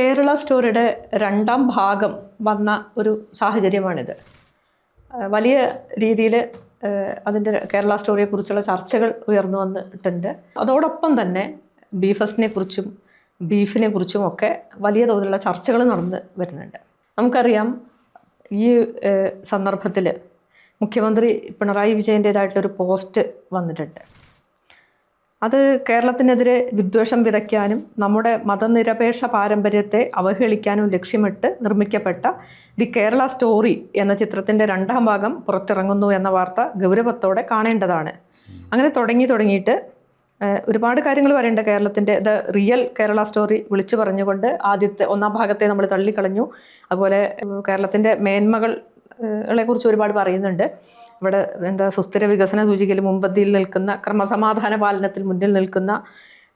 കേരള സ്റ്റോറിയുടെ രണ്ടാം ഭാഗം വന്ന ഒരു സാഹചര്യമാണിത്. വലിയ രീതിയിൽ അതിന്റെ കേരള സ്റ്റോറിയെക്കുറിച്ചുള്ള ചർച്ചകൾ ഉയർന്നു വന്നിട്ടുണ്ട്. അതോടൊപ്പം തന്നെ ബീഫസിനെ കുറിച്ചും ബീഫിനെ കുറിച്ചും ഒക്കെ വലിയ തോതിലുള്ള ചർച്ചകൾ നടന്ന് വരുന്നുണ്ട്. നമുക്കറിയാം ഈ സന്ദർഭത്തിൽ മുഖ്യമന്ത്രി പിണറായി വിജയന്റേതായിട്ടൊരു പോസ്റ്റ് വന്നിട്ടുണ്ട്. അത് കേരളത്തിനെതിരെ വിദ്വേഷം വിതയ്ക്കാനും നമ്മുടെ മതനിരപേക്ഷ പാരമ്പര്യത്തെ അവഹേളിക്കാനും ലക്ഷ്യമിട്ട് നിർമ്മിക്കപ്പെട്ട ദി കേരള സ്റ്റോറി എന്ന ചിത്രത്തിന്റെ രണ്ടാം ഭാഗം പുറത്തിറങ്ങുന്നു എന്ന വാർത്ത ഗൗരവത്തോടെ കാണേണ്ടതാണ്. അങ്ങനെ തുടങ്ങി തുടങ്ങിയിട്ട് ഒരുപാട് കാര്യങ്ങൾ പറയേണ്ട കേരളത്തിന്റെ ദ റിയൽ കേരള സ്റ്റോറി വിളിച്ചു പറഞ്ഞുകൊണ്ട് ആദ്യത്തെ ഒന്നാം ഭാഗത്തെ നമ്മൾ തള്ളിക്കളഞ്ഞു. അതുപോലെ കേരളത്തിന്റെ മേന്മകൾ കുറിച്ച് ഒരുപാട് പറയുന്നുണ്ട്. ഇവിടെ എന്താ സുസ്ഥിര വികസന സൂചികയിൽ മുമ്പന്തിയിൽ നിൽക്കുന്ന ക്രമസമാധാന പാലനത്തിൽ മുന്നിൽ നിൽക്കുന്ന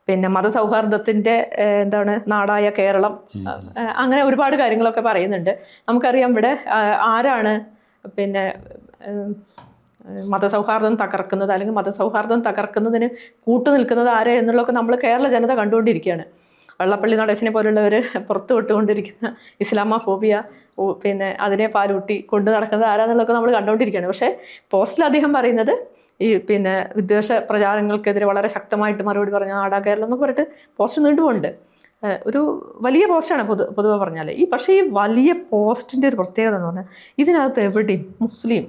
പിന്നെ മതസൗഹാർദ്ദത്തിന്റെ എന്താണ് നാടായ കേരളം അങ്ങനെ ഒരുപാട് കാര്യങ്ങളൊക്കെ പറയുന്നുണ്ട്. നമുക്കറിയാം ഇവിടെ ആരാണ് പിന്നെ മതസൗഹാർദ്ദം തകർക്കുന്നത് അല്ലെങ്കിൽ മതസൗഹാർദ്ദം തകർക്കുന്നതിന് കൂട്ടു നിൽക്കുന്നത് ആരെ എന്നുള്ളതൊക്കെ നമ്മൾ കേരള ജനത കണ്ടുകൊണ്ടിരിക്കുകയാണ്. വള്ളപ്പള്ളി നടേശനെ പോലുള്ളവർ പുറത്തു വിട്ടുകൊണ്ടിരിക്കുന്ന ഇസ്ലാമ ഫോബിയ പിന്നെ അതിനെ പാലൂട്ടി കൊണ്ടു നടക്കുന്നത് ആരാന്നുള്ളതൊക്കെ നമ്മൾ കണ്ടുകൊണ്ടിരിക്കുകയാണ് പക്ഷേ പോസ്റ്റിൽ അദ്ദേഹം പറയുന്നത് ഈ പിന്നെ വിദ്വേഷ പ്രചാരങ്ങൾക്കെതിരെ വളരെ ശക്തമായിട്ട് മറുപടി പറഞ്ഞ നാടാ കേരളം എന്നൊക്കെ പറഞ്ഞിട്ട് പോസ്റ്റ് നീണ്ടുപോണ്ട് ഒരു വലിയ പോസ്റ്റാണ് പൊതു പൊതുവെ പറഞ്ഞാൽ ഈ പക്ഷേ ഈ വലിയ പോസ്റ്റിന്റെ ഒരു പ്രത്യേകത എന്ന് പറഞ്ഞാൽ ഇതിനകത്ത് എവിടെയും മുസ്ലിം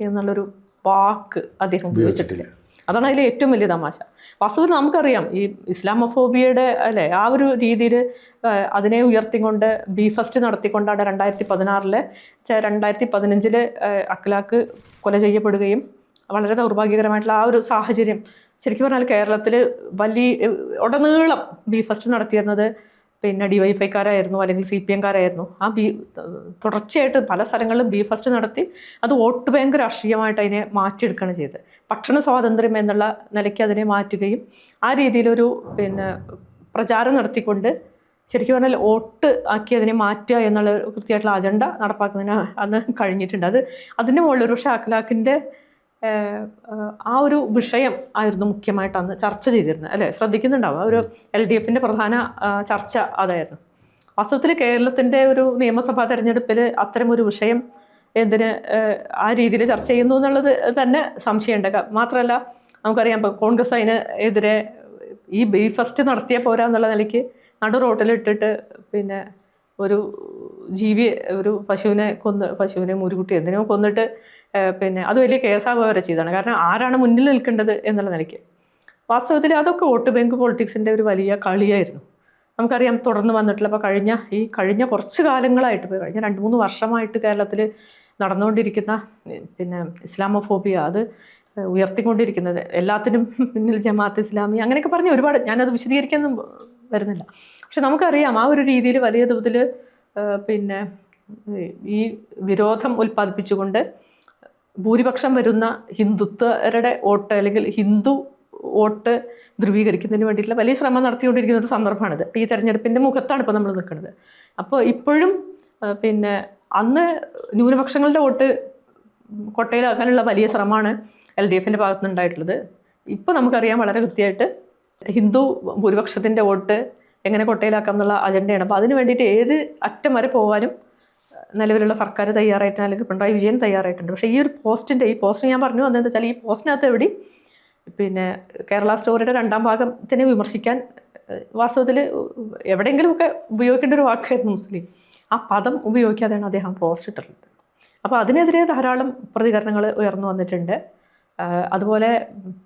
എന്നുള്ളൊരു വാക്ക് അദ്ദേഹം ഉപയോഗിച്ചിട്ടില്ല. അതാണ് അതിലെ ഏറ്റവും വലിയ തമാശ. വാസ്തവത്തിൽ നമുക്കറിയാം ഈ ഇസ്ലാമോഫോബിയയുടെ അല്ലെ ആ ഒരു രീതിയിൽ അതിനെ ഉയർത്തിക്കൊണ്ട് ബി ഫസ്റ്റ് നടത്തിക്കൊണ്ടാണ് രണ്ടായിരത്തി പതിനാറിൽ രണ്ടായിരത്തി പതിനഞ്ചിൽ അഖ്ലാഖ് കൊല ചെയ്യപ്പെടുകയും വളരെ ദൗർഭാഗ്യകരമായിട്ടുള്ള ആ ഒരു സാഹചര്യം ശരിക്കും പറഞ്ഞാൽ കേരളത്തിൽ വലിയ ഉടനീളം ബി ഫസ്റ്റ് നടത്തിയിരുന്നത് പിന്നെ ഡിവൈഫൈക്കാരായിരുന്നു അല്ലെങ്കിൽ സി പി എംകാരായിരുന്നു ആ ബി തുടർച്ചയായിട്ട് പല സ്ഥലങ്ങളിലും ബി ഫസ്റ്റ് നടത്തി അത് വോട്ട് ബാങ്ക് രാഷ്ട്രീയമായിട്ട് അതിനെ മാറ്റിയെടുക്കുകയാണ് ചെയ്തത്. ഭക്ഷണ സ്വാതന്ത്ര്യം എന്നുള്ള നിലയ്ക്ക് അതിനെ മാറ്റുകയും ആ രീതിയിലൊരു പിന്നെ പ്രചാരം നടത്തിക്കൊണ്ട് ശരിക്കും പറഞ്ഞാൽ വോട്ട് ആക്കി അതിനെ മാറ്റുക എന്നുള്ള കൃത്യമായിട്ടുള്ള അജണ്ട നടപ്പാക്കുന്നതിന് അന്ന് കഴിഞ്ഞിട്ടുണ്ട്. അത് അതിന്റെ മുകളിൽ ഒരു ഏഹ്, ആ ഒരു വിഷയം ആയിരുന്നു മുഖ്യമായിട്ട് അന്ന് ചർച്ച ചെയ്തിരുന്നത് അല്ലേ? ശ്രദ്ധിക്കുന്നുണ്ടാവും. ഒരു എൽ ഡി എഫിന്റെ പ്രധാന ചർച്ച അതായിരുന്നു. വാസ്തവത്തിൽ കേരളത്തിന്റെ ഒരു നിയമസഭാ തെരഞ്ഞെടുപ്പിൽ ഒരു വിഷയം എന്തിന് ആ രീതിയിൽ ചർച്ച ചെയ്യുന്നു എന്നുള്ളത് തന്നെ സംശയമുണ്ട്. മാത്രമല്ല നമുക്കറിയാം ഇപ്പോൾ കോൺഗ്രസ് അതിന് എതിരെ ഈ ബി ഫസ്റ്റ് നടത്തിയ പോരാ എന്നുള്ള നിലയ്ക്ക് നടു റോട്ടിലിട്ടിട്ട് പിന്നെ ഒരു ജീവി ഒരു പശുവിനെ കൊന്ന് പശുവിനെ മുരുകുട്ടി എന്തിനോ കൊന്നിട്ട് പിന്നെ അത് വലിയ കേസാവുക വരെ ചെയ്തതാണ്. കാരണം ആരാണ് മുന്നിൽ നിൽക്കേണ്ടത് എന്നുള്ള നിലയ്ക്ക്. വാസ്തവത്തിൽ അതൊക്കെ വോട്ട് ബാങ്ക് പൊളിറ്റിക്സിന്റെ ഒരു വലിയ കളിയായിരുന്നു. നമുക്കറിയാം തുടർന്ന് വന്നിട്ടുള്ള ഇപ്പോൾ കഴിഞ്ഞ ഈ കഴിഞ്ഞ കുറച്ച് കാലങ്ങളായിട്ട് ഇപ്പോൾ കഴിഞ്ഞ രണ്ട് മൂന്ന് വർഷമായിട്ട് കേരളത്തിൽ നടന്നുകൊണ്ടിരിക്കുന്ന പിന്നെ ഇസ്ലാമോഫോബിയ അത് ഉയർത്തിക്കൊണ്ടിരിക്കുന്നത് എല്ലാത്തിനും പിന്നിൽ ജമാഅത്ത് ഇസ്ലാമി അങ്ങനെയൊക്കെ പറഞ്ഞ് ഒരുപാട് ഞാനത് വിശദീകരിക്കാനൊന്നും വരുന്നില്ല. പക്ഷെ നമുക്കറിയാം ആ ഒരു രീതിയിൽ വലിയ തോതിൽ പിന്നെ ഈ വിരോധം ഉൽപ്പാദിപ്പിച്ചുകൊണ്ട് ഭൂരിപക്ഷം വരുന്ന ഹിന്ദുത്വരുടെ വോട്ട് അല്ലെങ്കിൽ ഹിന്ദു വോട്ട് ധ്രുവീകരിക്കുന്നതിന് വേണ്ടിയിട്ടുള്ള വലിയ ശ്രമം നടത്തിക്കൊണ്ടിരിക്കുന്ന ഒരു സന്ദർഭമാണിത്. ഈ തെരഞ്ഞെടുപ്പിന്റെ മുഖത്താണ് ഇപ്പോൾ നമ്മൾ നിൽക്കുന്നത്. അപ്പോൾ ഇപ്പോഴും പിന്നെ അന്ന് ന്യൂനപക്ഷങ്ങളുടെ വോട്ട് കൊട്ടയിലാക്കാനുള്ള വലിയ ശ്രമമാണ് എൽ ഡി എഫിന്റെ ഭാഗത്തു നിന്നുണ്ടായിട്ടുള്ളത് ഇപ്പോൾ നമുക്കറിയാം വളരെ കൃത്യമായിട്ട് ഹിന്ദു ഭൂരിപക്ഷത്തിന്റെ വോട്ട് എങ്ങനെ കൊട്ടയിലാക്കാം എന്നുള്ള അജണ്ടയാണ്. അപ്പോൾ അതിന് വേണ്ടിയിട്ട് ഏത് അറ്റം വരെ പോകാനും നിലവിലുള്ള സർക്കാർ തയ്യാറായിട്ടുണ്ട് അല്ലെങ്കിൽ പിണറായി വിജയൻ തയ്യാറായിട്ടുണ്ട്. പക്ഷേ ഈ ഒരു പോസ്റ്റിന്റെ ഈ പോസ്റ്റ് ഞാൻ പറഞ്ഞു വന്നതെന്ന് വെച്ചാൽ ഈ പോസ്റ്റിനകത്ത് എവിടെ പിന്നെ കേരള സ്റ്റോറിയുടെ രണ്ടാം ഭാഗത്തിനെ വിമർശിക്കാൻ വാസ്തവത്തിൽ എവിടെയെങ്കിലുമൊക്കെ ഉപയോഗിക്കേണ്ട ഒരു വാക്കായിരുന്നു മുസ്ലിം. ആ പദം ഉപയോഗിക്കാതെയാണ് അദ്ദേഹം പോസ്റ്റ് ഇട്ടിട്ടുള്ളത്. അപ്പോൾ അതിനെതിരെ ധാരാളം പ്രതികരണങ്ങൾ ഉയർന്നു വന്നിട്ടുണ്ട്. അതുപോലെ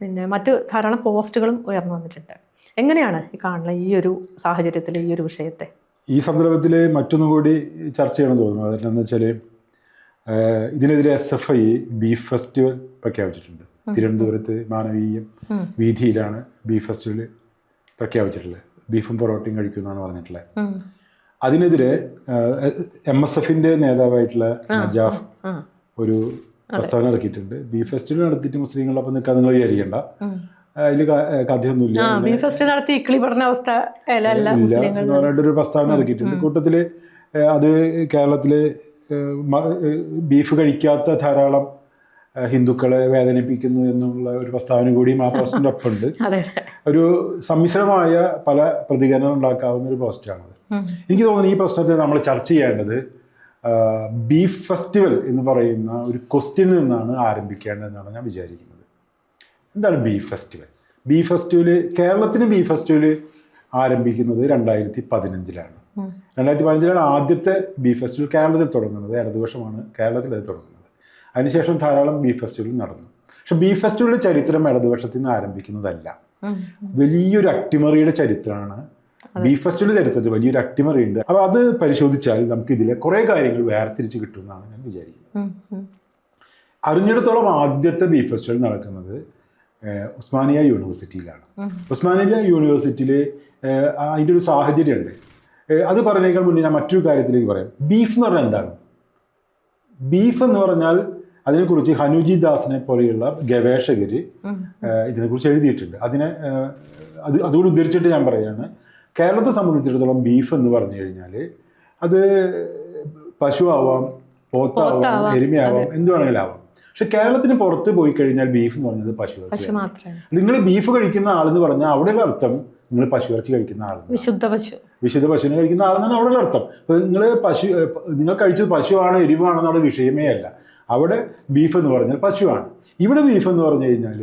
പിന്നെ മറ്റ് ധാരാളം പോസ്റ്റുകളും ഉയർന്നു വന്നിട്ടുണ്ട്. എങ്ങനെയാണ് ഈ കാണുന്ന ഈ ഒരു സാഹചര്യത്തിൽ ഈ ഒരു വിഷയത്തെ? ഈ സന്ദർഭത്തിൽ മറ്റൊന്നും കൂടി ചർച്ച ചെയ്യണം തോന്നുന്നു. അതെന്താണെന്ന് വെച്ചാൽ ഇതിനെതിരെ S F I beef festival പ്രഖ്യാപിച്ചിട്ടുണ്ട്. തിരുവനന്തപുരത്ത് മാനവീയം വീതിയിലാണ് ബീഫ് ഫെസ്റ്റിവൽ പ്രഖ്യാപിച്ചിട്ടുള്ളത്. ബീഫും പൊറോട്ടയും കഴിക്കുമെന്നാണ് പറഞ്ഞിട്ടുള്ളത്. അതിനെതിരെ എം എസ് എഫിന്റെ നേതാവായിട്ടുള്ള നജാഫ് ഒരു പ്രസ്താവന ഇറക്കിയിട്ടുണ്ട്. ബീഫ് ഫെസ്റ്റിവൽ നടത്തിയിട്ട് മുസ്ലിങ്ങളൊപ്പം നിൽക്കാൻ നിങ്ങൾ വിചാരിക്കേണ്ട. അതിൽ കഥയൊന്നുമില്ല. ഫസ്റ്റ് നടത്തി ഇക്കിളി മുസ്ലിങ്ങൾ പ്രസ്താവന ഇറക്കിയിട്ടുണ്ട് കൂട്ടത്തിൽ അത് കേരളത്തിൽ ബീഫ് കഴിക്കാത്ത ധാരാളം ഹിന്ദുക്കളെ വേദനിപ്പിക്കുന്നു എന്നുള്ള ഒരു പ്രസ്താവന കൂടിയും ആ പോസ്റ്റിന്റെ ഒപ്പമുണ്ട്. ഒരു സമ്മിശ്രമായ പല പ്രതികരണം ഉണ്ടാക്കാവുന്ന ഒരു പോസ്റ്റാണത്. എനിക്ക് തോന്നുന്നു ഈ പ്രശ്നത്തെ നമ്മൾ ചർച്ച ചെയ്യേണ്ടത് ബീഫ് ഫെസ്റ്റിവൽ എന്ന് പറയുന്ന ഒരു ക്വസ്റ്റ്യനിൽ നിന്നാണ് ആരംഭിക്കേണ്ടതെന്നാണ് ഞാൻ വിചാരിക്കുന്നത്. എന്താണ് ബി ഫെസ്റ്റിവൽ? ബി ഫെസ്റ്റിവൽ കേരളത്തിന് ബി ഫെസ്റ്റിവൽ ആരംഭിക്കുന്നത് രണ്ടായിരത്തി പതിനഞ്ചിലാണ് രണ്ടായിരത്തി പതിനഞ്ചിലാണ് ആദ്യത്തെ ബി ഫെസ്റ്റിവൽ കേരളത്തിൽ തുടങ്ങുന്നത്. ഇടതുപക്ഷമാണ് കേരളത്തിൽ അത് തുടങ്ങുന്നത്. അതിനുശേഷം ധാരാളം ബി ഫെസ്റ്റിവൽ നടന്നു. പക്ഷെ ബി ഫെസ്റ്റിവലിന്റെ ചരിത്രം ഇടതുപക്ഷത്തിൽ നിന്ന് ആരംഭിക്കുന്നതല്ല. വലിയൊരു അട്ടിമറിയുടെ ചരിത്രമാണ് ബി ഫെസ്റ്റിവൽ ചരിത്രത്തിൽ വലിയൊരു അട്ടിമറിയുണ്ട്. അപ്പോൾ അത് പരിശോധിച്ചാൽ നമുക്ക് ഇതിലെ കുറേ കാര്യങ്ങൾ വേർതിരിച്ച് കിട്ടുമെന്നാണ് ഞാൻ വിചാരിക്കുന്നത്. അറിഞ്ഞിടത്തോളം ആദ്യത്തെ ബി ഫെസ്റ്റിവൽ നടക്കുന്നത് ഉസ്മാനിയ യൂണിവേഴ്സിറ്റിയിലാണ്. ഉസ്മാനിയ യൂണിവേഴ്സിറ്റിയിൽ അതിന്റെ ഒരു സാഹചര്യമുണ്ട്. അത് പറഞ്ഞേക്കാൾ മുന്നേ ഞാൻ മറ്റൊരു കാര്യത്തിലേക്ക് പറയാം. ബീഫ് എന്ന് പറഞ്ഞാൽ എന്താണ്? ബീഫ് എന്ന് പറഞ്ഞാൽ അതിനെക്കുറിച്ച് ഹനുജി ദാസിനെ പോലെയുള്ള ഗവേഷകർ ഇതിനെക്കുറിച്ച് എഴുതിയിട്ടുണ്ട്. അതിനെ അത് അതുകൂടി ഉദ്ധരിച്ചിട്ട് ഞാൻ പറയുകയാണ് കേരളത്തെ സംബന്ധിച്ചിടത്തോളം ബീഫ് എന്ന് പറഞ്ഞു കഴിഞ്ഞാൽ അത് പശു ആവാം പോത്താവാം പോത്താവാം, എരുമയാവാം എന്ത് വേണമെങ്കിലും ആവാം. പക്ഷെ കേരളത്തിന് പുറത്ത് പോയി കഴിഞ്ഞാൽ ബീഫ് എന്ന് പറഞ്ഞത് പശു നിങ്ങൾ ബീഫ് കഴിക്കുന്ന ആളെന്ന് പറഞ്ഞാൽ അവിടെയുള്ള അർത്ഥം നിങ്ങൾ പശു ഇറച്ചി കഴിക്കുന്ന ആൾ വിശുദ്ധ പശു. വിശുദ്ധ പശുവിനെ കഴിക്കുന്ന ആളെന്നാണ് അവിടെ അർത്ഥം. അപ്പോൾ നിങ്ങൾ പശു നിങ്ങൾ കഴിച്ചത് പശുവാണ് എരിവാണെന്നുള്ള വിഷയമേ അല്ല. അവിടെ ബീഫ് എന്ന് പറഞ്ഞാൽ പശുവാണ്. ഇവിടെ ബീഫ് എന്ന് പറഞ്ഞു കഴിഞ്ഞാൽ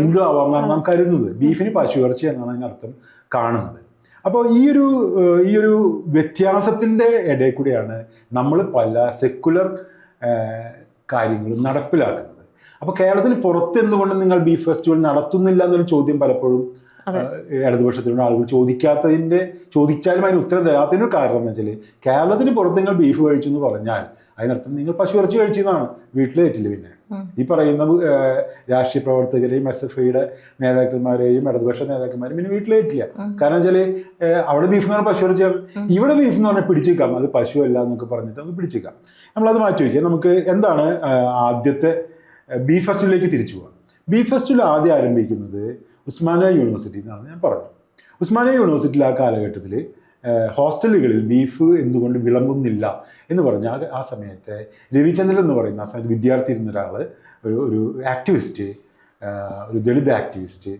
എന്തു ആവാം എന്നാണ് നാം കരുതുന്നത്. ബീഫിന് പശു ഇറച്ചി എന്നാണ് അതിനർത്ഥം കാണുന്നത്. അപ്പോൾ ഈ ഒരു ഈ ഒരു വ്യത്യാസത്തിന്റെ ഇടയിൽ കൂടിയാണ് നമ്മൾ പല സെക്കുലർ കാര്യങ്ങളും നടപ്പിലാക്കുന്നത്. അപ്പോൾ കേരളത്തിന് പുറത്ത് എന്തുകൊണ്ട് നിങ്ങൾ ബീഫ് ഫെസ്റ്റിവൽ നടത്തുന്നില്ല എന്നൊരു ചോദ്യം പലപ്പോഴും ഇടതുപക്ഷത്തിലുള്ള ആളുകൾ ചോദിക്കാത്തതിന്റെ ചോദിച്ചാലും അതിന് ഉത്തരം തരാത്തതിന് കാരണം എന്ന് വെച്ചാൽ കേരളത്തിന് പുറത്ത് നിങ്ങൾ ബീഫ് കഴിച്ചു എന്ന് പറഞ്ഞാൽ അതിനർത്ഥം നിങ്ങൾ പശു ഇറച്ചി കഴിച്ചതാണ് വീട്ടിലേറ്റില്ല പിന്നെ. ഈ പറയുന്ന രാഷ്ട്രീയ പ്രവർത്തകരെയും എസ് എഫ് ഐയുടെ നേതാക്കന്മാരെയും ഇടതുപക്ഷ നേതാക്കന്മാരെയും പിന്നെ വീട്ടിൽ തെറ്റില്ല കാരണം വെച്ചാൽ അവിടെ ബീഫ് എന്ന് പറഞ്ഞാൽ പശു ഇറച്ചിയാണ്. ഇവിടെ ബീഫ് എന്ന് പറഞ്ഞാൽ പിടിച്ചേക്കാം. അത് പശു അല്ല എന്നൊക്കെ പറഞ്ഞിട്ട് നമുക്ക് പിടിച്ചേക്കാം. നമ്മളത് മാറ്റി വയ്ക്കുക നമുക്ക് എന്താണ് ആദ്യത്തെ ബീഫ് ഫെസ്റ്റിവലിലേക്ക് തിരിച്ചു പോകാം ബീഫ് ഫെസ്റ്റിവൽ ആദ്യം ആരംഭിക്കുന്നത് ഉസ്മാനിയ യൂണിവേഴ്സിറ്റി എന്നാണ് ഞാൻ പറഞ്ഞു ഉസ്മാനിയ യൂണിവേഴ്സിറ്റിയിൽ ആ കാലഘട്ടത്തിൽ ഹോസ്റ്റലുകളിൽ ബീഫ് എന്തുകൊണ്ട് വിളമ്പുന്നില്ല എന്ന് പറഞ്ഞാൽ ആ സമയത്തെ രവിചന്ദ്രൻ എന്ന് പറയുന്ന ആ സമയത്ത് വിദ്യാർത്ഥി ഇരുന്ന ഒരാൾ ഒരു ഒരു ആക്ടിവിസ്റ്റ് ഒരു ദളിത് ആക്ടിവിസ്റ്റ്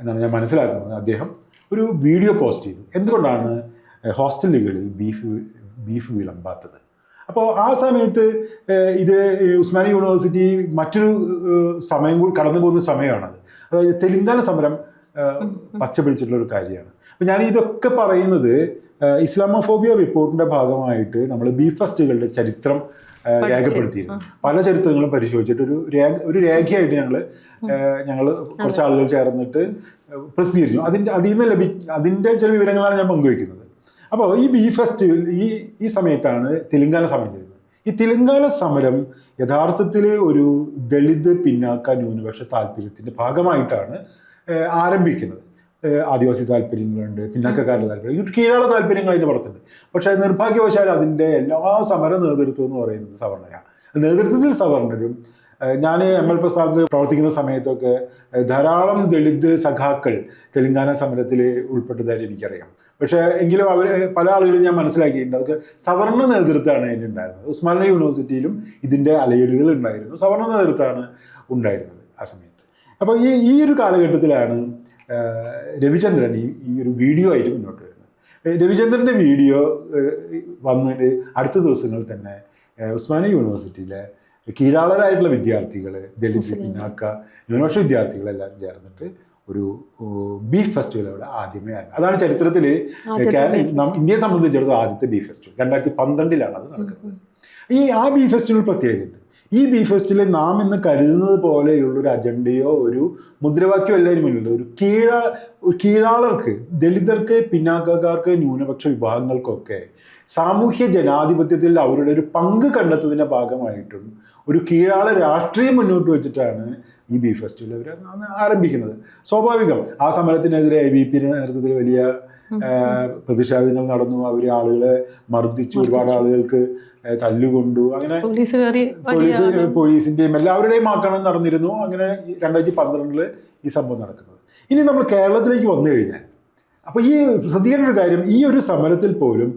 എന്നാണ് ഞാൻ മനസ്സിലാക്കുന്നത്. അദ്ദേഹം ഒരു വീഡിയോ പോസ്റ്റ് ചെയ്തു. എന്തുകൊണ്ടാണ് ഹോസ്റ്റലുകളിൽ ബീഫ് ബീഫ് വിളമ്പാത്തത്? അപ്പോൾ ആ സമയത്ത് ഇത് ഉസ്മാനി യൂണിവേഴ്സിറ്റി മറ്റൊരു സമയം കൂടി കടന്നു പോകുന്ന സമയമാണത്. അതായത് തെലുങ്കാന സമരം പച്ച പിടിച്ചിട്ടുള്ള ഒരു കാര്യമാണ്. അപ്പം ഞാൻ ഇതൊക്കെ പറയുന്നത് ഇസ്ലാമോഫോബിയ റിപ്പോർട്ടിന്റെ ഭാഗമായിട്ട് നമ്മൾ ബി ഫസ്റ്റുകളുടെ ചരിത്രം രേഖപ്പെടുത്തിയിരുന്നു. പല ചരിത്രങ്ങളും പരിശോധിച്ചിട്ട് ഒരു രേഖ ഒരു രേഖയായിട്ട് ഞങ്ങൾ ഞങ്ങൾ കുറച്ച് ആളുകൾ ചേർന്നിട്ട് പ്രസിദ്ധീകരിച്ചു. അതിന്റെ അതിൽ നിന്ന് ലഭി അതിന്റെ ചില വിവരങ്ങളാണ് ഞാൻ പങ്കുവയ്ക്കുന്നത്. അപ്പോൾ ഈ ബി ഫെസ്റ്റിവൽ ഈ ഈ സമയത്താണ് തെലുങ്കാന സമരം വരുന്നത് ഈ തെലുങ്കാന സമരം യഥാർത്ഥത്തിൽ ഒരു ദളിത് പിന്നാക്ക ന്യൂനപക്ഷ താല്പര്യത്തിന്റെ ഭാഗമായിട്ടാണ് ആരംഭിക്കുന്നത്. ആദിവാസി താല്പര്യങ്ങളുണ്ട് പിന്നാക്കക്കാരുടെ താല്പര്യം കീഴാള താല്പര്യങ്ങൾ അതിന്റെ പുറത്തുണ്ട്. പക്ഷേ നിർഭാഗ്യവശാൽ അതിന്റെ എല്ലാ സമര നേതൃത്വം എന്ന് പറയുന്നത് സവർണരാണ് നേതൃത്വത്തിൽ സവർണരും ഞാൻ എം എൽ പ്രസാദിൽ പ്രവർത്തിക്കുന്ന സമയത്തൊക്കെ ധാരാളം ദളിത് സഖാക്കൾ തെലുങ്കാന സമരത്തിൽ ഉൾപ്പെട്ടതായിട്ട് എനിക്കറിയാം. പക്ഷേ എങ്കിലും അവർ പല ആളുകളും ഞാൻ മനസ്സിലാക്കിയിട്ടുണ്ട്. അതൊക്കെ സവർണ നേതൃത്വമാണ് അതിനുണ്ടായിരുന്നത് ഉസ്മാനിയ യൂണിവേഴ്സിറ്റിയിലും ഇതിന്റെ അലയലുകൾ ഉണ്ടായിരുന്നു. സവർണ നേതൃത്വമാണ് ഉണ്ടായിരുന്നത് ആ സമയത്ത്. അപ്പോൾ ഈ ഈ ഒരു കാലഘട്ടത്തിലാണ് രവിചന്ദ്രൻ ഈ ഈ ഒരു വീഡിയോ ആയിട്ട് മുന്നോട്ട് വരുന്നത്. രവിചന്ദ്രന്റെ വീഡിയോ വന്ന് വന്നതിന് അടുത്ത ദിവസങ്ങളിൽ തന്നെ ഉസ്മാനി യൂണിവേഴ്സിറ്റിയിലെ കീഴാളരായിട്ടുള്ള വിദ്യാർത്ഥികൾ ദളിത് പിന്നാക്ക ന്യൂനപക്ഷ വിദ്യാർത്ഥികളെല്ലാം ചേർന്നിട്ട് ഒരു ബീഫ് ഫെസ്റ്റിവൽ അവിടെ ആദ്യമേ ആയിരുന്നു. അതാണ് ചരിത്രത്തിൽ ഇന്ത്യയെ സംബന്ധിച്ചിടത്തോളം ആദ്യത്തെ ബീഫ് ഫെസ്റ്റിവൽ. രണ്ടായിരത്തി പന്ത്രണ്ടിലാണ് അത് നടക്കുന്നത്. ഈ ആ ബീഫ് ഫെസ്റ്റിവൽ പ്രത്യേകതയുണ്ട്. ഈ ബി ഫെസ്റ്റിൽ നാം ഇന്ന് കരുതുന്നത് പോലെയുള്ള ഒരു അജണ്ടയോ ഒരു മുദ്രാവാക്യമോ എല്ലാവരും മുന്നിലുണ്ട് ഒരു കീഴ കീഴാളർക്ക് ദളിതർക്ക് പിന്നാക്കക്കാർക്ക് ന്യൂനപക്ഷ വിഭാഗങ്ങൾക്കൊക്കെ സാമൂഹ്യ ജനാധിപത്യത്തിൽ അവരുടെ ഒരു പങ്ക് കണ്ടെത്തുന്നതിന്റെ ഭാഗമായിട്ടും ഒരു കീഴാള രാഷ്ട്രീയം മുന്നോട്ട് വെച്ചിട്ടാണ് ഈ ബി ഫെസ്റ്റിവൽ അവർ ആരംഭിക്കുന്നത്. സ്വാഭാവികം ആ സമരത്തിനെതിരെ എ ബി പിയുടെ നേതൃത്വത്തിൽ വലിയ പ്രതിഷേധങ്ങൾ നടന്നു. അവർ ആളുകളെ മർദ്ദിച്ചു. ഒരുപാട് ആളുകൾക്ക് തല്ലുകൊണ്ടു. അങ്ങനെ പോലീസ് പോലീസിന്റെയും എല്ലാവരുടെയും ആക്രമണം നടന്നിരുന്നു. അങ്ങനെ രണ്ടായിരത്തി പന്ത്രണ്ടിൽ ഈ സംഭവം നടക്കുന്നത്. ഇനി നമ്മൾ കേരളത്തിലേക്ക് വന്നു കഴിഞ്ഞാൽ അപ്പോൾ ഈ ശ്രദ്ധിക്കേണ്ട ഒരു കാര്യം ഈ ഒരു സമരത്തിൽ പോലും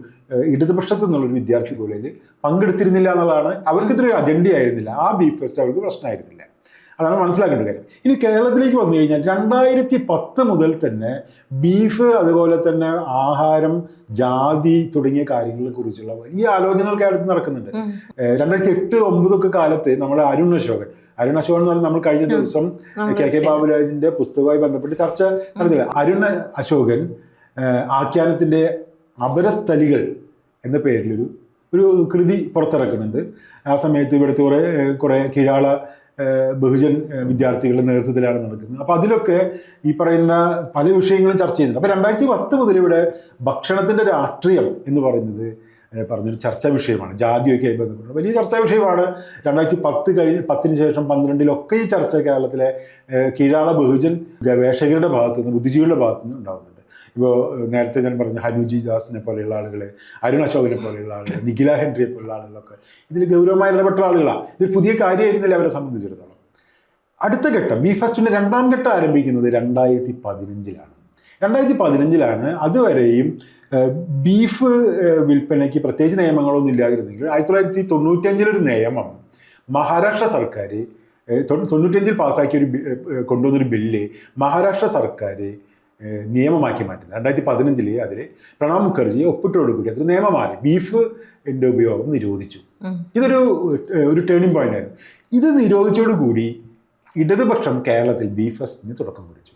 ഇടതുപക്ഷത്ത് നിന്നുള്ളൊരു വിദ്യാർത്ഥി കോളേജ് പങ്കെടുത്തിരുന്നില്ല എന്നുള്ളതാണ്. അവർക്ക് ഇത്ര അജണ്ട ആയിരുന്നില്ല ആ ബീഫ് ഫെസ്റ്റ് അവർക്ക് പ്രശ്നമായിരുന്നില്ല. അതാണ് മനസ്സിലാക്കേണ്ട കാര്യം ഇനി കേരളത്തിലേക്ക് വന്നു കഴിഞ്ഞാൽ രണ്ടായിരത്തി പത്ത് മുതൽ തന്നെ ബീഫ് അതുപോലെ തന്നെ ആഹാരം ജാതി തുടങ്ങിയ കാര്യങ്ങളെ കുറിച്ചുള്ള വലിയ ആലോചനകൾ കേരളത്തിൽ നടക്കുന്നുണ്ട്. രണ്ടായിരത്തി എട്ട് ഒമ്പതൊക്കെ കാലത്ത് നമ്മുടെ അരുൺ അശോകൻ അരുൺ അശോകൻ എന്ന് പറഞ്ഞാൽ നമ്മൾ കഴിഞ്ഞ ദിവസം കെ കെ ബാബുരാജിന്റെ പുസ്തകവുമായി ബന്ധപ്പെട്ട് ചർച്ച നടത്തില്ല അരുൺ അശോകൻ ആഖ്യാനത്തിന്റെ അപരസ്ഥലികൾ എന്ന പേരിലൊരു ഒരു കൃതി പുറത്തിറക്കുന്നുണ്ട്. ആ സമയത്ത് ഇവിടുത്തെ കുറേ കുറെ കീഴാള ബഹുജൻ വിദ്യാർത്ഥികളുടെ നേതൃത്വത്തിലാണ് നടക്കുന്നത്. അപ്പോൾ അതിലൊക്കെ ഈ പറയുന്ന പല വിഷയങ്ങളും ചർച്ച ചെയ്യുന്നുണ്ട്. അപ്പോൾ രണ്ടായിരത്തി പത്ത് മുതൽ ഇവിടെ ഭക്ഷണത്തിന്റെ രാഷ്ട്രീയം എന്ന് പറയുന്നത് പറഞ്ഞൊരു ചർച്ചാ വിഷയമാണ്. ജാതിയൊക്കെ ആയി ബന്ധപ്പെട്ട്. വലിയ ചർച്ചാ വിഷയമാണ്. രണ്ടായിരത്തി പത്ത് കഴിഞ്ഞ് പത്തിന് ശേഷം പന്ത്രണ്ടിലൊക്കെ ഈ ചർച്ച കേരളത്തിലെ കീഴാള ബഹുജൻ ഗവേഷകരുടെ ഭാഗത്തുനിന്ന് ബുദ്ധിജീവികളുടെ ഭാഗത്തുനിന്ന് നിന്ന് ഉണ്ടാകുന്നുണ്ട് ഇപ്പോൾ നേരത്തെ ഞാൻ പറഞ്ഞ ഹനുജി ദാസിനെ പോലെയുള്ള ആളുകൾ അരുൺ അശോകനെ പോലെയുള്ള ആളുകൾ നിഖില ഹെൻറിയെ പോലുള്ള ആളുകളൊക്കെ ഇതിൽ ഗൗരവമായി ഇടപെട്ട ആളുകളാണ് ഇത് പുതിയ കാര്യമായിരുന്നില്ല അവരെ സംബന്ധിച്ചിടത്തോളം? അടുത്ത ഘട്ടം ബി ഫസ്റ്റിന്റെ രണ്ടാം ഘട്ടം ആരംഭിക്കുന്നത് രണ്ടായിരത്തി പതിനഞ്ചിലാണ് രണ്ടായിരത്തി പതിനഞ്ചിലാണ് അതുവരെയും ബീഫ് വിൽപ്പനയ്ക്ക് പ്രത്യേകിച്ച് നിയമങ്ങളൊന്നും ഇല്ലാതിരുന്നെങ്കിൽ ആയിരത്തി തൊള്ളായിരത്തി തൊണ്ണൂറ്റഞ്ചിലൊരു നിയമം മഹാരാഷ്ട്ര സർക്കാർ തൊണ്ണൂറ്റഞ്ചിൽ പാസ്സാക്കിയ ഒരു കൊണ്ടുവന്നൊരു ബില്ല് മഹാരാഷ്ട്ര സർക്കാർ നിയമമാക്കി മാറ്റുന്നത്. രണ്ടായിരത്തി പതിനഞ്ചിൽ അതിൽ പ്രണബ് മുഖർജി ഒപ്പിട്ടോടുകൂടി അതൊരു നിയമമാറി. ബീഫിന്റെ ഉപയോഗം നിരോധിച്ചു. ഇതൊരു ഒരു ടേണിംഗ് പോയിന്റ് ആയിരുന്നു. ഇത് നിരോധിച്ചോടുകൂടി ഇടതുപക്ഷം കേരളത്തിൽ ബീഫ് ഫെസ്റ്റിന് തുടക്കം കുറിച്ചു.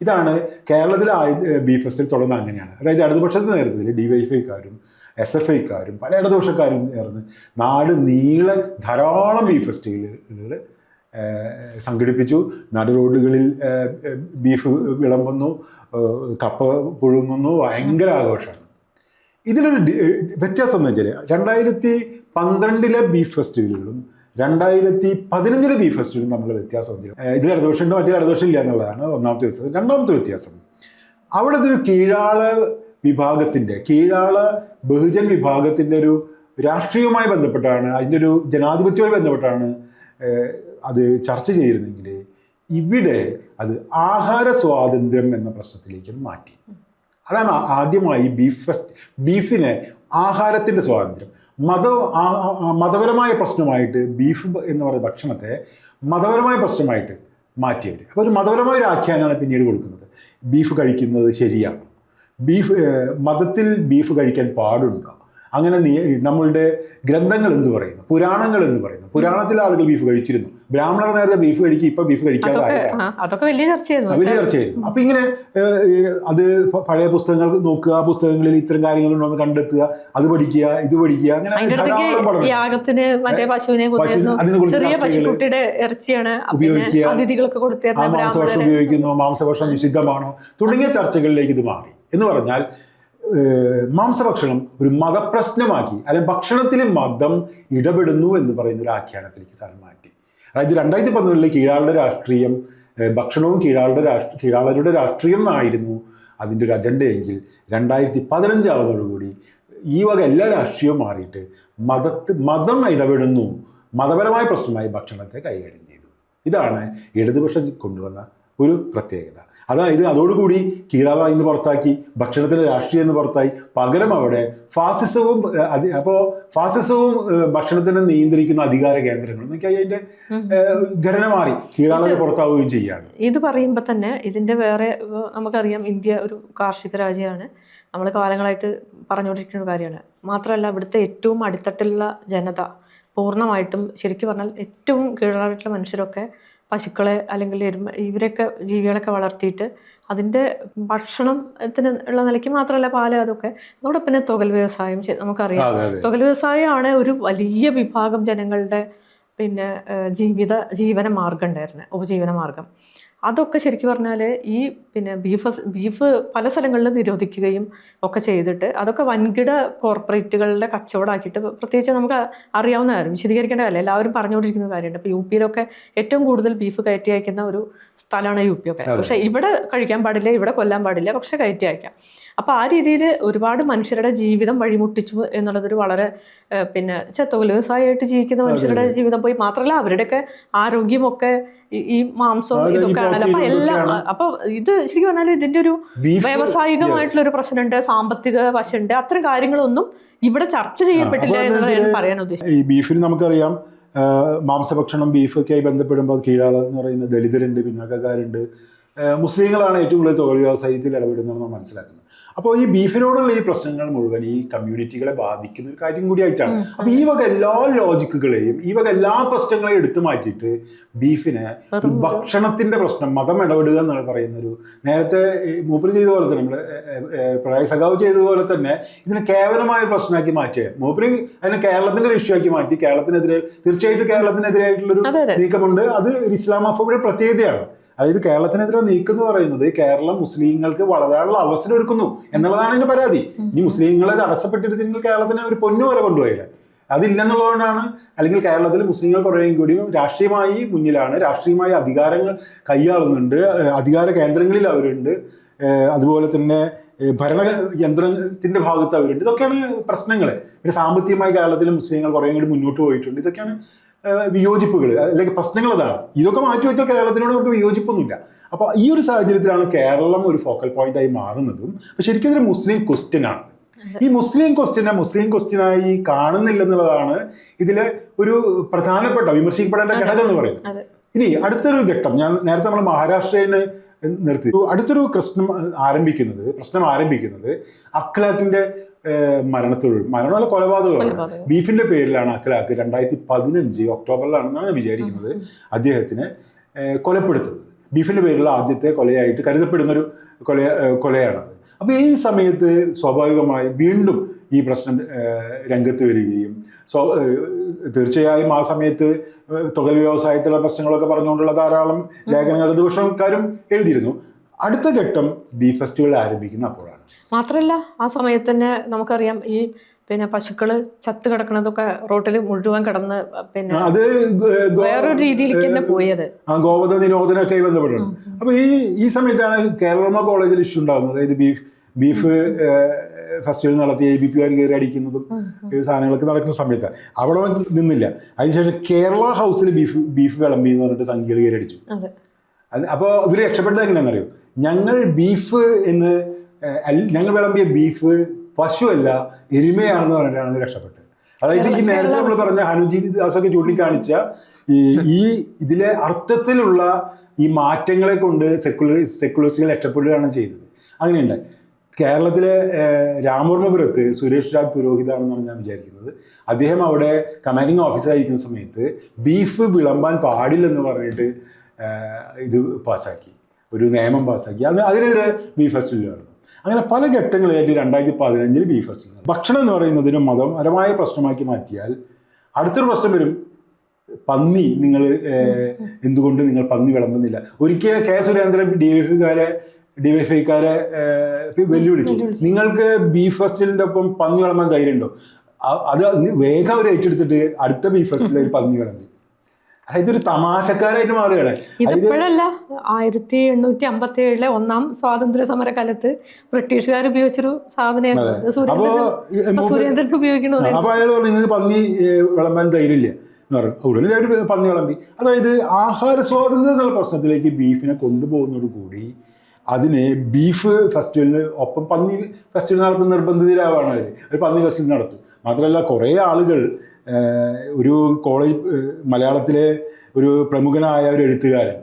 ഇതാണ് കേരളത്തിൽ ബീഫ് ഫെസ്റ്റിൽ തുടർന്ന് അങ്ങനെയാണ്. അതായത് ഇടതുപക്ഷത്തിന്റെ നേതൃത്വത്തിൽ ഡി വൈ ഫൈക്കാരും എസ് എഫ് ഐക്കാരും പല ഇടതുപക്ഷക്കാരും ചേർന്ന് നാട് നീളെ ധാരാളം ബീഫ് ഫെസ്റ്റിവലുകൾ സംഘടിപ്പിച്ചു. നട റോഡുകളിൽ ഏഹ്, ഏഹ്, ബീഫ് വിളമ്പുന്നു കപ്പ പുഴുങ്ങുന്നു. ഭയങ്കര ആഘോഷമാണ് ഇതിലൊരു വ്യത്യാസം എന്ന് വെച്ചാൽ രണ്ടായിരത്തി പന്ത്രണ്ടിലെ ബീഫ് ഫെസ്റ്റിവലുകളും രണ്ടായിരത്തി പതിനഞ്ചിലെ ബീഫ് ഫെസ്റ്റിവലും തമ്മിലുള്ള വ്യത്യാസം ഇതിൽ ഇടതുപക്ഷമുണ്ട് മറ്റേ ഇടതുപക്ഷം ഇല്ല എന്നുള്ളതാണ് ഒന്നാമത്തെ വ്യത്യാസം. രണ്ടാമത്തെ വ്യത്യാസം അവിടെ ഒരു കീഴാള വിഭാഗത്തിന്റെ കീഴാള ബഹുജൻ വിഭാഗത്തിന്റെ ഒരു രാഷ്ട്രീയവുമായി ബന്ധപ്പെട്ടാണ് അതിന്റെ ഒരു ജനാധിപത്യവുമായി ബന്ധപ്പെട്ടാണ് അത് ചർച്ച ചെയ്തിരുന്നെങ്കിൽ ഇവിടെ അത് ആഹാര സ്വാതന്ത്ര്യം എന്ന പ്രശ്നത്തിലേക്ക് മാറ്റി. അതാണ് ആദ്യമായി ബീഫ് ഫെസ്റ്റ്. ബീഫിനെ ആഹാരത്തിന്റെ സ്വാതന്ത്ര്യം. മത മതപരമായ പ്രശ്നമായിട്ട് ബീഫ് എന്ന് പറയുന്ന ഭക്ഷണത്തെ മതപരമായ പ്രശ്നമായിട്ട് മാറ്റിയവർ. അപ്പോൾ ഒരു മതപരമായ ഒരു ആഖ്യാനമാണ് പിന്നീട് കൊടുക്കുന്നത്. ബീഫ് കഴിക്കുന്നത് ശരിയാണ്. ബീഫ് മതത്തിൽ ബീഫ് കഴിക്കാൻ പാടുണ്ടോ? അങ്ങനെ നമ്മളുടെ ഗ്രന്ഥങ്ങൾ എന്ന് പറയുന്നു? പുരാണങ്ങൾ എന്ന് പറയുന്നു? പുരാണത്തിലെ ആളുകൾ ബീഫ് കഴിച്ചിരുന്നു. ബ്രാഹ്മണർ നേരത്തെ ബീഫ് കഴിക്കുക ഇപ്പൊ ബീഫ് കഴിക്കാതെ അതൊക്കെ വലിയ ചർച്ചയായിരുന്നു. വലിയ ചർച്ചയായിരുന്നു. അപ്പൊ ഇങ്ങനെ അത് പഴയ പുസ്തകങ്ങൾ നോക്കുക പുസ്തകങ്ങളിൽ ഇത്തരം കാര്യങ്ങളുണ്ടോ എന്ന് കണ്ടെത്തുക അത് പഠിക്കുക ഇത് പഠിക്കുക അങ്ങനെ യാഗത്തിന് മറ്റേ പശുവിനെ ചെറിയ പശുക്കുട്ടിയുടെ ഇറച്ചിയാണ്. ഉപയോഗിക്കുക. മാംസഭക്ഷണം ഉപയോഗിക്കുന്നു മാംസഭക്ഷണം നിഷിദ്ധമാണോ? തുടങ്ങിയ ചർച്ചകളിലേക്ക് ഇത് മാറി. എന്ന് പറഞ്ഞാൽ മാംസഭക്ഷണം ഒരു മതപ്രശ്നമാക്കി അല്ലെങ്കിൽ ഭക്ഷണത്തിൽ മതം ഇടപെടുന്നു എന്ന് പറയുന്ന ഒരു ആഖ്യാനത്തിലേക്ക് സ്ഥലം മാറ്റി. അതായത് രണ്ടായിരത്തി പന്ത്രണ്ടിലെ കീഴാളുടെ രാഷ്ട്രീയം ഭക്ഷണവും കീഴാളുടെ രാഷ്ട്രീയ കീഴാളരുടെ രാഷ്ട്രീയം എന്നായിരുന്നു അതിന്റെ ഒരു അജണ്ടയെങ്കിൽ രണ്ടായിരത്തി പതിനഞ്ചാവുന്നതോടുകൂടി ഈ വക എല്ലാ രാഷ്ട്രീയവും മാറിയിട്ട് മതത്ത് മതം ഇടപെടുന്നു മതപരമായ പ്രശ്നമായി ഭക്ഷണത്തെ കൈകാര്യം ചെയ്തു. ഇതാണ് ഇടതുപക്ഷം കൊണ്ടുവന്ന ഒരു പ്രത്യേകത. അതായത് അതോടുകൂടി കീഴാവ ഇന്ന് പുറത്താക്കി ഭക്ഷണത്തിന്റെ രാഷ്ട്രീയം എന്ന് പുറത്തായി. പകരം അവിടെ ഫാസിസവും അപ്പോ അപ്പോൾ ഫാസിസവും ഭക്ഷണത്തിനെ നിയന്ത്രിക്കുന്ന അധികാര കേന്ദ്രങ്ങൾ എന്നൊക്കെ അതിന്റെ ഘടന മാറി. കീഴാളകൾ പുറത്താവുകയും ചെയ്യുകയാണ്. ഇത് പറയുമ്പോൾ തന്നെ ഇതിന്റെ വേറെ നമുക്കറിയാം ഇന്ത്യ ഒരു കാർഷിക രാജ്യമാണ്. നമ്മൾ കാലങ്ങളായിട്ട് പറഞ്ഞുകൊണ്ടിരിക്കുന്ന ഒരു കാര്യമാണ്. മാത്രമല്ല ഇവിടുത്തെ ഏറ്റവും അടിത്തട്ടിലുള്ള ജനത പൂർണമായിട്ടും ശരിക്കും പറഞ്ഞാൽ ഏറ്റവും കീഴായിട്ടുള്ള മനുഷ്യരൊക്കെ പശുക്കളെ അല്ലെങ്കിൽ എരുമ ഇവരൊക്കെ ജീവികളൊക്കെ വളർത്തിയിട്ട് അതിന്റെ ഭക്ഷണത്തിന് ഉള്ള നിലയ്ക്ക് മാത്രമല്ല പാൽ അതൊക്കെ അതോടൊപ്പം പിന്നെ തുകൽ വ്യവസായം നമുക്കറിയാം. തുകൽ വ്യവസായമാണ് ഒരു വലിയ വിഭാഗം ജനങ്ങളുടെ പിന്നെ ജീവിത ജീവന മാർഗം ഉണ്ടായിരുന്നത് ഉപജീവന മാർഗം അതൊക്കെ ശരിക്കും പറഞ്ഞാൽ ഈ പിന്നെ ബീഫ് ബീഫ് പല സ്ഥലങ്ങളിലും നിരോധിക്കുകയും ഒക്കെ ചെയ്തിട്ട് അതൊക്കെ വൻകിട കോർപ്പറേറ്റുകളുടെ കച്ചവടമാക്കിയിട്ട് പ്രത്യേകിച്ച് നമുക്ക് അറിയാവുന്ന കാര്യം വിശദീകരിക്കേണ്ട കാര്യം എല്ലാവരും പറഞ്ഞുകൊണ്ടിരിക്കുന്ന കാര്യമുണ്ട്. ഇപ്പോൾ യു പിയിലൊക്കെ ഏറ്റവും കൂടുതൽ ബീഫ് കയറ്റി അയക്കുന്ന ഒരു സ്ഥലമാണ് യു പി ഒക്കെ. പക്ഷേ ഇവിടെ കഴിക്കാൻ പാടില്ല ഇവിടെ കൊല്ലാൻ പാടില്ല പക്ഷേ കയറ്റി അയക്കാം. അപ്പോൾ ആ രീതിയിൽ ഒരുപാട് മനുഷ്യരുടെ ജീവിതം വഴിമുട്ടിച്ചു എന്നുള്ളതൊരു വളരെ പിന്നെ ചെത്തൊകൽ വ്യവസായമായിട്ട് ജീവിക്കുന്ന മനുഷ്യരുടെ ജീവിതം പോയി മാത്രമല്ല അവരുടെയൊക്കെ ആരോഗ്യമൊക്കെ ഈ- മാംസവും ഇതൊക്കെ ആണല്ലോ. അപ്പൊ എല്ലാം അപ്പൊ ഇത് ശരിക്കും പറഞ്ഞാൽ ഇതിന്റെ ഒരു വ്യാവസായികമായിട്ടുള്ള ഒരു പ്രശ്നമുണ്ട് സാമ്പത്തിക വശമുണ്ട്. അത്തരം കാര്യങ്ങളൊന്നും ഇവിടെ ചർച്ച ചെയ്യപ്പെട്ടില്ല എന്ന് പറയാൻ ഉദ്ദേശിച്ചത്. ഈ ബീഫിന് നമുക്കറിയാം മാംസഭക്ഷണം ബീഫൊക്കെയായി ബന്ധപ്പെടുമ്പോൾ കീഴാള എന്ന് പറയുന്ന ദളിതരുണ്ട് പിന്നാക്കക്കാരുണ്ട്. മുസ്ലിങ്ങളാണ് ഏറ്റവും കൂടുതൽ തൊഴിൽ വ്യവസായത്തിൽ ഇടപെടുന്നതെന്ന് മനസ്സിലാക്കുന്നത്. അപ്പോൾ ഈ ബീഫിനോടുള്ള ഈ പ്രശ്നങ്ങൾ മുഴുവൻ ഈ കമ്മ്യൂണിറ്റികളെ ബാധിക്കുന്ന ഒരു കാര്യം കൂടിയായിട്ടാണ്. അപ്പോൾ ഈ വക എല്ലാ ലോജിക്കുകളെയും ഈ വക എല്ലാ പ്രശ്നങ്ങളെയും എടുത്തു മാറ്റിയിട്ട് ബീഫിനെ ഭക്ഷണത്തിന്റെ പ്രശ്നം മതം ഇടപെടുക എന്നാണ് പറയുന്ന ഒരു നേരത്തെ ഈ മൂപ്പര് ചെയ്ത പോലെ തന്നെ നമ്മുടെ പ്രളയ സഖാവ് പോലെ തന്നെ ഇതിനെ കേവലമായ ഒരു പ്രശ്നമാക്കി മാറ്റിയത് മൂപ്പര് അതിനെ കേരളത്തിന്റെ ഒരു ഇഷ്യൂ ആക്കി മാറ്റി. കേരളത്തിനെതിരെ തീർച്ചയായിട്ടും കേരളത്തിനെതിരായിട്ടുള്ളൊരു. നീക്കമുണ്ട്. അത് ഒരു ഇസ്ലാമോഫോബിയുടെ പ്രത്യേകതയാണ്. അതായത് കേരളത്തിനെതിരെ നീക്കം എന്ന് പറയുന്നത് കേരളം മുസ്ലിങ്ങൾക്ക് വളരാനുള്ള അവസരം ഒരുക്കുന്നു എന്നുള്ളതാണ് അതിന്റെ പരാതി. ഇനി മുസ്ലിങ്ങളെ തടസ്സപ്പെട്ടിരുന്നെങ്കിൽ കേരളത്തിന് ഒരു പൊന്നു വരെ കൊണ്ടുപോയില്ല. അതില്ലെന്നുള്ളതുകൊണ്ടാണ് അല്ലെങ്കിൽ കേരളത്തിൽ മുസ്ലിങ്ങൾ കുറേയും കൂടി രാഷ്ട്രീയമായി മുന്നിലാണ്. രാഷ്ട്രീയമായി അധികാരങ്ങൾ കൈയാളുന്നുണ്ട്. അധികാര കേന്ദ്രങ്ങളിൽ അവരുണ്ട്. അതുപോലെ തന്നെ ഭരണ യന്ത്രത്തിന്റെ ഭാഗത്ത് അവരുണ്ട്. ഇതൊക്കെയാണ് പ്രശ്നങ്ങൾ പിന്നെ സാമ്പത്തികമായി കേരളത്തിൽ മുസ്ലിങ്ങൾ കുറേ കൂടി മുന്നോട്ട് പോയിട്ടുണ്ട്. ഇതൊക്കെയാണ് വിയോജിപ്പുകൾ അല്ലെങ്കിൽ പ്രശ്നങ്ങൾ അതാണ്. ഇതൊക്കെ മാറ്റി വെച്ചാൽ കേരളത്തിനോട് നമുക്ക് വിയോജിപ്പൊന്നുമില്ല. അപ്പോൾ ഈ ഒരു സാഹചര്യത്തിലാണ് കേരളം ഒരു ഫോക്കൽ പോയിന്റായി മാറുന്നതും. പക്ഷെ ശരിക്കും ഇതൊരു മുസ്ലിം ക്വസ്റ്റ്യനാണ് ഈ മുസ്ലിം ക്വസ്റ്റ്യനെ മുസ്ലിം ക്വസ്റ്റ്യനായി കാണുന്നില്ലെന്നുള്ളതാണ് ഇതിലെ ഒരു പ്രധാനപ്പെട്ട വിമർശിക്കപ്പെടേണ്ട ഘടകം എന്ന് പറയുന്നത്. ഇനി അടുത്തൊരു ഘട്ടം. ഞാൻ നേരത്തെ നമ്മൾ മഹാരാഷ്ട്രയിൽ നിർത്തി. അടുത്തൊരു പ്രശ്നം ആരംഭിക്കുന്നത് പ്രശ്നം ആരംഭിക്കുന്നത് അഖ്ലാഖിന്റെ മരണത്തോടും മരണമല്ല കൊലപാതകമാണ്. ബീഫിന്റെ പേരിലാണ് അഖ്ലാഖ് രണ്ടായിരത്തി പതിനഞ്ച് ഒക്ടോബറിലാണെന്നാണ് ഞാൻ വിചാരിക്കുന്നത് അദ്ദേഹത്തിനെ കൊലപ്പെടുത്തുന്നത്. ബീഫിന്റെ പേരിലുള്ള ആദ്യത്തെ കൊലയായിട്ട് കരുതപ്പെടുന്നൊരു കൊല കൊലയാണ്. അപ്പോൾ ഈ സമയത്ത് സ്വാഭാവികമായി വീണ്ടും ഈ പ്രശ്നം രംഗത്ത് വരികയും സ്വ തീർച്ചയായും ആ സമയത്ത് തുകൽ വ്യവസായത്തിലെ പ്രശ്നങ്ങളൊക്കെ പറഞ്ഞുകൊണ്ടുള്ള ധാരാളം ലേഖനങ്ങൾ ഇടതുപക്ഷക്കാരും എഴുതിയിരുന്നു. അടുത്ത ഘട്ടം ബീഫ് ഫെസ്റ്റിവൽ ആരംഭിക്കുന്ന അപ്പോഴാണ്. മാത്രമല്ല ആ സമയത്ത് തന്നെ നമുക്കറിയാം ഈ പിന്നെ പശുക്കൾ ചത്ത് കിടക്കണതൊക്കെ റോട്ടിൽ മുഴുവൻ കിടന്ന് പിന്നെ അത് വേറൊരു രീതിയിലേക്ക് തന്നെ പോയത്. ആ ഗോവധ നിരോധനമൊക്കെ ബന്ധപ്പെട്ടാണ് അപ്പൊ ഈ ഈ സമയത്താണ് കേരളമ കോളേജിൽ ഇഷ്യൂ ഉണ്ടാകുന്നത്. അതായത് ബീഫ് ബീഫ് ഫെസ്റ്റിവൽ നടത്തി എ ബി പി ആർ കയറി അടിക്കുന്നതും സാധനങ്ങളൊക്കെ നടക്കുന്ന സമയത്ത് അവിടെ നിന്നില്ല. അതിനുശേഷം കേരള ഹൗസിൽ ബീഫ് ബീഫ് വിളമ്പി എന്ന് പറഞ്ഞിട്ട് സംഖ്യകൾ കയറി അടിച്ചു. അപ്പോൾ ഇവർ രക്ഷപ്പെട്ടത് എങ്ങനെയാണെന്നറിയോ? ഞങ്ങൾ ബീഫ് എന്ന് ഞങ്ങൾ വിളമ്പിയ ബീഫ് പശുവല്ല എരുമയാണെന്ന് പറഞ്ഞിട്ടാണ് രക്ഷപ്പെട്ടത്. അതായത് ഈ നേരത്തെ നമ്മൾ പറഞ്ഞ ഹനുജി ദാസൊക്കെ ചൂണ്ടിക്കാണിച്ച ഈ ഈ ഇതിലെ അർത്ഥത്തിലുള്ള ഈ മാറ്റങ്ങളെ കൊണ്ട് സെക്കുലർ സെക്കുലറിസ്റ്റുകൾ രക്ഷപ്പെടുകയാണ് ചെയ്തത്. അങ്ങനെയുണ്ട്. കേരളത്തിലെ രാമവർമ്മപുരത്ത് സുരേഷ് രാജ് പുരോഹിതാണെന്നാണ് ഞാൻ വിചാരിക്കുന്നത്. അദ്ദേഹം അവിടെ കമാൻഡിങ് ഓഫീസറായിരിക്കുന്ന സമയത്ത് ബീഫ് വിളമ്പാൻ പാടില്ലെന്ന് പറഞ്ഞിട്ട് ഇത് പാസ്സാക്കി. ഒരു നിയമം പാസ്സാക്കി. അത് അതിനെതിരെ ബീഫ് ഫെസ്റ്റിവൽ നടന്നു. അങ്ങനെ പല ഘട്ടങ്ങളായിട്ട് രണ്ടായിരത്തി പതിനഞ്ചിൽ ബി ഫെസ്റ്റിവൽ. ഭക്ഷണം എന്ന് പറയുന്നതിന് മതപരമായ പ്രശ്നമാക്കി മാറ്റിയാൽ അടുത്തൊരു പ്രശ്നം വരും. പന്നി നിങ്ങൾ എന്തുകൊണ്ട് നിങ്ങൾ പന്നി വിളമ്പുന്നില്ല? ഒരിക്കൽ കെ സുരേന്ദ്രൻ ഡി എഫ് കാരെ ഡി എഫ് ഐക്കാരെ വെല്ലുവിളിച്ചു. നിങ്ങൾക്ക് ബീഫ് ഫെസ്റ്റിവലിന്റെ ഒപ്പം പന്നി വിളമ്പാൻ ധൈര്യമുണ്ടോ? അത് വേഗം അവർ ഏറ്റെടുത്തിട്ട് അടുത്ത ബീഫ് ഫെസ്റ്റിവൽ ഒരു പന്നി വിളമ്പി. അതായത് ഒരു തമാശക്കാരായിട്ട് മാറുകയാണ്. ഇതിപ്പോഴല്ല ആയിരത്തി എണ്ണൂറ്റി അമ്പത്തി ഏഴിലെ ഒന്നാം സ്വാതന്ത്ര്യ സമര കാലത്ത് ബ്രിട്ടീഷുകാർ ഉപയോഗിച്ചൊരു സാധനമായിരുന്നു സുരേന്ദ്രൻ അപ്പൊ അയാൾ പറഞ്ഞു നിങ്ങൾക്ക് പന്നി വിളമ്പാൻ ധൈര്യമില്ല എന്ന് പറഞ്ഞു. ഉടനെ പന്നി വിളമ്പി. അതായത് ആഹാര സ്വാതന്ത്ര്യം എന്നുള്ള പ്രശ്നത്തിലേക്ക് ബീഫിനെ കൊണ്ടുപോകുന്നതോട് കൂടി അതിനെ ബീഫ് ഫെസ്റ്റിവലിന് ഒപ്പം പന്നി ഫെസ്റ്റിവൽ നടത്തുന്ന നിർബന്ധിതരാവാണ് അവർ അവർ പന്നി ഫെസ്റ്റിവൽ നടത്തും. മാത്രമല്ല കുറേ ആളുകൾ ഒരു കോളേജ് മലയാളത്തിലെ ഒരു പ്രമുഖനായ ഒരു എഴുത്തുകാരൻ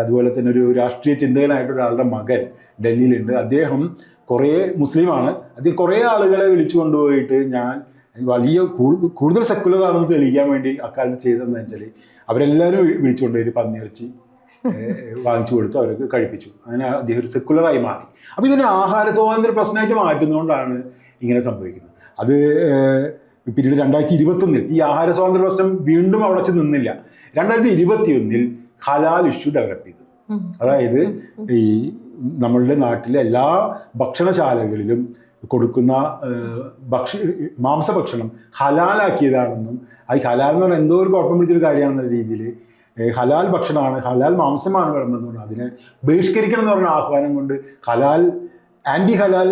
അതുപോലെ തന്നെ ഒരു രാഷ്ട്രീയ ചിന്തകനായിട്ട് ഒരാളുടെ മകൻ ഡൽഹിയിലുണ്ട്. അദ്ദേഹം കുറേ മുസ്ലിമാണ്. അദ്ദേഹം കുറേ ആളുകളെ വിളിച്ചു കൊണ്ടുപോയിട്ട് ഞാൻ വലിയ കൂടു- കൂടുതൽ സെക്കുലർ ആണെന്ന് തെളിയിക്കാൻ വേണ്ടി അക്കാലത്ത് ചെയ്തതെന്ന് വെച്ചാൽ അവരെല്ലാവരും വിളിച്ചുകൊണ്ടുപോയി വിളിച്ചു കൊണ്ടുപോയി പന്നിയിറച്ചി. വാങ്ങിച്ചു കൊടുത്തു അവർക്ക് കഴിപ്പിച്ചു. അങ്ങനെ അദ്ദേഹം ഒരു സെക്കുലറായി മാറി. അപ്പോൾ ഇതിനെ ആഹാര സ്വാതന്ത്ര്യ പ്രശ്നമായിട്ട് മാറ്റുന്നതുകൊണ്ടാണ് ഇങ്ങനെ സംഭവിക്കുന്നത്. അത് പിന്നീട് രണ്ടായിരത്തി ഇരുപത്തൊന്നിൽ ഈ ആഹാര സ്വാതന്ത്ര്യ പ്രശ്നം വീണ്ടും അവിടെ വെച്ച് നിന്നില്ല. രണ്ടായിരത്തി ഇരുപത്തിയൊന്നിൽ ഹലാൽ ഇഷ്യൂ ഡെവലപ്പ് ചെയ്തു. അതായത് ഈ നമ്മളുടെ നാട്ടിലെ എല്ലാ ഭക്ഷണശാലകളിലും കൊടുക്കുന്ന ഭക്ഷ മാംസഭക്ഷണം ഹലാലാക്കിയതാണെന്നും അത് ഹലാൽ എന്ന് പറഞ്ഞാൽ എന്തോ ഒരു കുഴപ്പം പിടിച്ചൊരു കാര്യമാണെന്നുള്ള രീതിയിൽ ഹലാൽ ഭക്ഷണമാണ് ഹലാൽ മാംസമാണ് വേണമെന്ന് പറഞ്ഞാൽ അതിനെ ബഹിഷ്കരിക്കണം എന്ന് പറഞ്ഞ ആഹ്വാനം കൊണ്ട് ഹലാൽ ആന്റി ഹലാൽ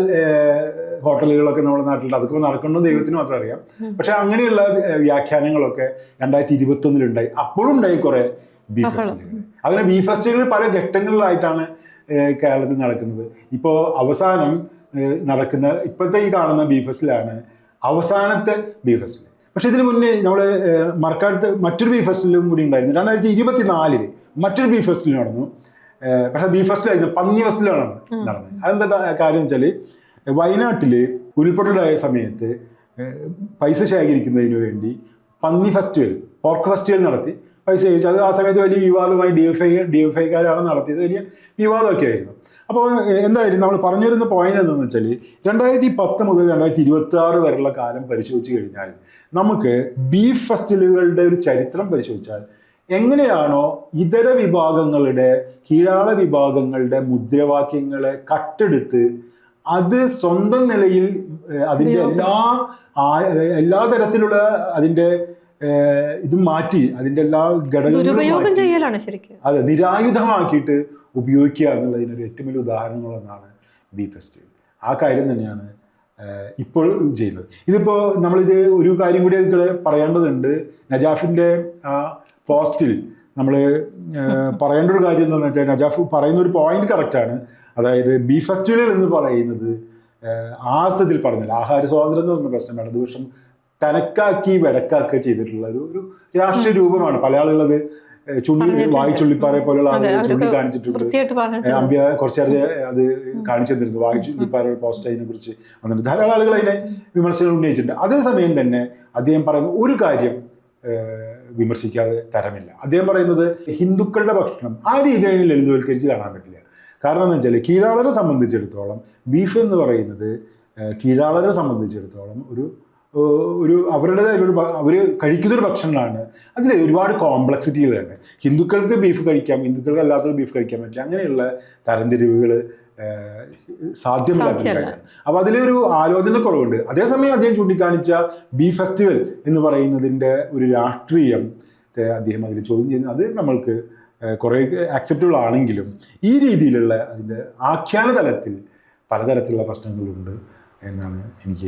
ഹോട്ടലുകളൊക്കെ നമ്മുടെ നാട്ടിലുണ്ട്. അതൊക്കെ നടക്കണമെന്ന് ദൈവത്തിന് മാത്രം അറിയാം. പക്ഷെ അങ്ങനെയുള്ള വ്യാഖ്യാനങ്ങളൊക്കെ രണ്ടായിരത്തി ഇരുപത്തൊന്നിലുണ്ടായി അപ്പോഴും ഉണ്ടായി കുറേ ബീഫ് ഫെസ്റ്റിവലുകൾ. അങ്ങനെ ബീഫ് ഫെസ്റ്റിവലുകൾ പല ഘട്ടങ്ങളിലായിട്ടാണ് കേരളത്തിൽ നടക്കുന്നത്. ഇപ്പോൾ അവസാനം നടക്കുന്ന ഇപ്പോഴത്തെ ഈ കാണുന്ന ബീഫ് ഫെസ്റ്റിലാണ് അവസാനത്തെ ബീഫ് ഫെസ്റ്റിവൽ. പക്ഷെ ഇതിന് മുന്നേ നമ്മൾ മറക്കാലത്ത് മറ്റൊരു ബീഫ് ഫെസ്റ്റിലും കൂടി ഉണ്ടായിരുന്നു. രണ്ടായിരത്തി ഇരുപത്തി നാലിൽ മറ്റൊരു ബീഫ് ഫെസ്റ്റിൽ നടന്നു. പക്ഷേ ബീഫ് ഫെസ്റ്റിലായിരുന്നു പന്നി ഫെസ്റ്റിലാണ് നടന്നത്. അതെന്താ കാര്യം വെച്ചാൽ വയനാട്ടിൽ ഉരുൾപൊട്ടലായ സമയത്ത് പൈസ ശേഖരിക്കുന്നതിന് വേണ്ടി പന്നി ഫെസ്റ്റിവൽ പോർക്ക് ഫെസ്റ്റിവൽ നടത്തി. പൈസ ചോദിച്ചു അത് ആ സമയത്ത് വലിയ വിവാദമായി D F I D F ഐക്കാരാണ് നടത്തിയത്. വലിയ വിവാദമൊക്കെ ആയിരുന്നു. അപ്പോൾ എന്തായാലും നമ്മൾ പറഞ്ഞു വരുന്ന പോയിന്റ് എന്താണെന്ന് വെച്ചാൽ രണ്ടായിരത്തി പത്ത് മുതൽ രണ്ടായിരത്തി ഇരുപത്തി ആറ് വരെയുള്ള കാലം പരിശോധിച്ച് കഴിഞ്ഞാൽ നമുക്ക് ബീഫ് ഫെസ്റ്റിവലുകളുടെ ഒരു ചരിത്രം പരിശോധിച്ചാൽ എങ്ങനെയാണോ ഇതര വിഭാഗങ്ങളുടെ കീഴാള വിഭാഗങ്ങളുടെ മുദ്രാവാക്യങ്ങളെ കട്ടെടുത്ത് അത് സ്വന്തം നിലയിൽ അതിന്റെ എല്ലാ എല്ലാ തരത്തിലുള്ള അതിന്റെ ഇത് മാറ്റി അതിന്റെ എല്ലാ ഘടകങ്ങളും ചെയ്യലാണ് ശരിക്കും. അതെ നിരായുധമാക്കിയിട്ട് ഉപയോഗിക്കുക എന്നുള്ളതിനൊരു ഏറ്റവും വലിയ ഉദാഹരണങ്ങളൊന്നാണ് ബി ഫെസ്റ്റ്. ആ കാര്യം തന്നെയാണ് ഇപ്പോൾ ചെയ്യുന്നത്. ഇതിപ്പോൾ നമ്മളിത് ഒരു കാര്യം കൂടി ഇവിടെ പറയേണ്ടതുണ്ട്. നജാഫിന്റെ ആ പോസ്റ്റിൽ നമ്മൾ പറയേണ്ട ഒരു കാര്യം എന്താണെന്ന് വെച്ചാൽ നജാഫ് പറയുന്ന ഒരു പോയിന്റ് കറക്റ്റാണ് അതായത് ബി ഫെസ്റ്റിവൽ എന്ന് പറയുന്നത് ആ അർത്ഥത്തിൽ പറഞ്ഞില്ല ആഹാര സ്വാതന്ത്ര്യം എന്ന് പറഞ്ഞ പ്രശ്നം ഇടതുപക്ഷം തനക്കാക്കി വെടക്കാക്കുക ചെയ്തിട്ടുള്ള ഒരു ഒരു രാഷ്ട്രീയ രൂപമാണ്. പല ആളുകൾ അത് ചുണ്ടി വായി പോലെയുള്ള ആളുകൾ ചുണ്ടി കാണിച്ചിട്ടുണ്ട്. അമ്പ്യ കുറച്ചേറെ അത് കാണിച്ചു തന്നിരുന്നു. വായിച്ചു ലിപ്പാരുടെ പോസ്റ്റ് അതിനെ കുറിച്ച് വന്നിട്ടുണ്ട്. ധാരാളം ആളുകൾ അതിനെ വിമർശനം ഉന്നയിച്ചിട്ടുണ്ട്. അതേസമയം തന്നെ അദ്ദേഹം പറയുന്ന ഒരു കാര്യം വിമർശിക്കാതെ തരമില്ല. അദ്ദേഹം പറയുന്നത് ഹിന്ദുക്കളുടെ ഭക്ഷണം ആ രീതിയിൽ ലളിതവൽക്കരിച്ച് കാണാൻ പറ്റില്ല. കാരണം എന്ന് വെച്ചാൽ കീഴാളരെ സംബന്ധിച്ചിടത്തോളം ബീഫ് എന്ന് പറയുന്നത് കീഴാളരെ സംബന്ധിച്ചിടത്തോളം ഒരു ഒരു അവരുടേതായൊരു അവർ കഴിക്കുന്നൊരു ഭക്ഷണമാണ് അതിൽ ഒരുപാട് കോംപ്ലക്സിറ്റികളുണ്ട് ഹിന്ദുക്കൾക്ക് ബീഫ് കഴിക്കാം ഹിന്ദുക്കൾക്ക് അല്ലാത്തൊരു ബീഫ് കഴിക്കാൻ പറ്റില്ല. അങ്ങനെയുള്ള തരംതിരിവുകൾ സാധ്യമല്ലാത്ത സാധ്യമല്ല. കാര്യമാണ് അപ്പോൾ അതിലൊരു ആലോചന കുറവുണ്ട്. അതേസമയം അദ്ദേഹം ചൂണ്ടിക്കാണിച്ച ബീഫ് ഫെസ്റ്റിവൽ എന്ന് പറയുന്നതിന്റെ ഒരു രാഷ്ട്രീയം അദ്ദേഹം അതിൽ ചോദ്യം ചെയ്യുന്നത് അത് നമ്മൾക്ക് കുറേ ആക്സെപ്റ്റബിൾ ആണെങ്കിലും ഈ രീതിയിലുള്ള അതിന്റെ ആഖ്യാന തലത്തിൽ പലതരത്തിലുള്ള പ്രശ്നങ്ങളുണ്ട് എന്നാണ് എനിക്ക്